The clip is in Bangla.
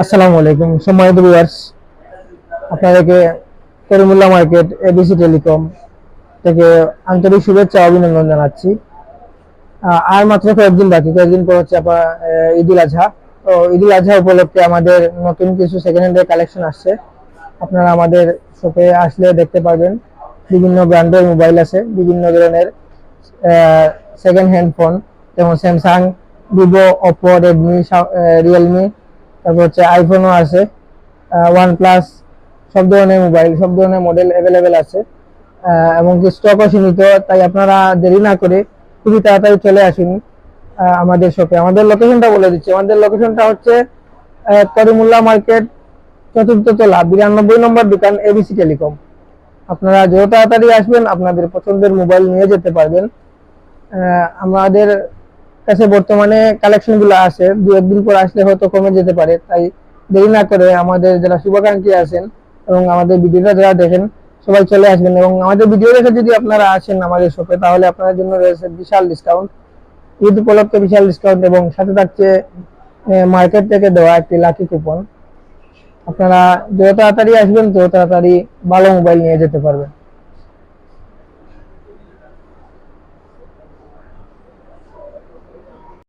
আসসালামু আলাইকুম। সম্মানিত ভিউয়ার্স আপনাদেরকে করিমুল্লাহ মার্কেট এবিসি টেলিকম থেকে আন্তরিক শুভেচ্ছা অভিনন্দন জানাচ্ছি। আর মাত্র কয়েকদিন বাকি, কয়েকদিন পর হচ্ছে আপনার ঈদুল আজহা। তো ঈদুল আজহা উপলক্ষে আমাদের নতুন কিছু সেকেন্ড হ্যান্ডের কালেকশন আসছে। আপনারা আমাদের শপে আসলে দেখতে পারবেন বিভিন্ন ব্র্যান্ডের মোবাইল আছে, বিভিন্ন ধরনের সেকেন্ড হ্যান্ড ফোন যেমন Samsung Vivo Oppo Redmi Realme তারপর হচ্ছে আইফোনও আছে ওয়ান প্লাস সব ধরনের মোবাইল সব ধরনের মডেল অ্যাভেলেবেল আছে আহ, এবং কি স্টকও সীমিত তাই আপনারা দেরি না করে খুবই তাড়াতাড়ি চলে আসুন আমাদের শপে আমাদের লোকেশনটা বলে দিচ্ছি। আমাদের লোকেশনটা হচ্ছে আহ, করিমুল্লাহ মার্কেট চতুর্থ তলা বিরানব্বই নম্বর দোকান এবিসি টেলিকম আপনারা যত তাড়াতাড়ি আসবেন আপনাদের পছন্দের মোবাইল নিয়ে যেতে পারবেন। আমাদের কাছে বর্তমানে কালেকশনগুলো আছে, দু একদিন পর আসলে হয়তো কমে যেতে পারে, তাই দেরি না করে আমাদের যারা শুভাকাঙ্ক্ষী আছেন এবং আমাদের ভিডিওটা যারা দেখেন, সবাই চলে আসবেন এবং আমাদের ভিডিও দেখে যদি আপনারা আসেন আমাদের শপে তাহলে আপনাদের জন্য রয়েছে বিশাল ডিসকাউন্ট ঈদ উপলক্ষে বিশাল ডিসকাউন্ট এবং সাথে থাকছে মার্কেট থেকে দেওয়া একটি লাকি কুপন আপনারা যত তাড়াতাড়ি আসবেন, তত তাড়াতাড়ি ভালো মোবাইল নিয়ে যেতে পারবেন।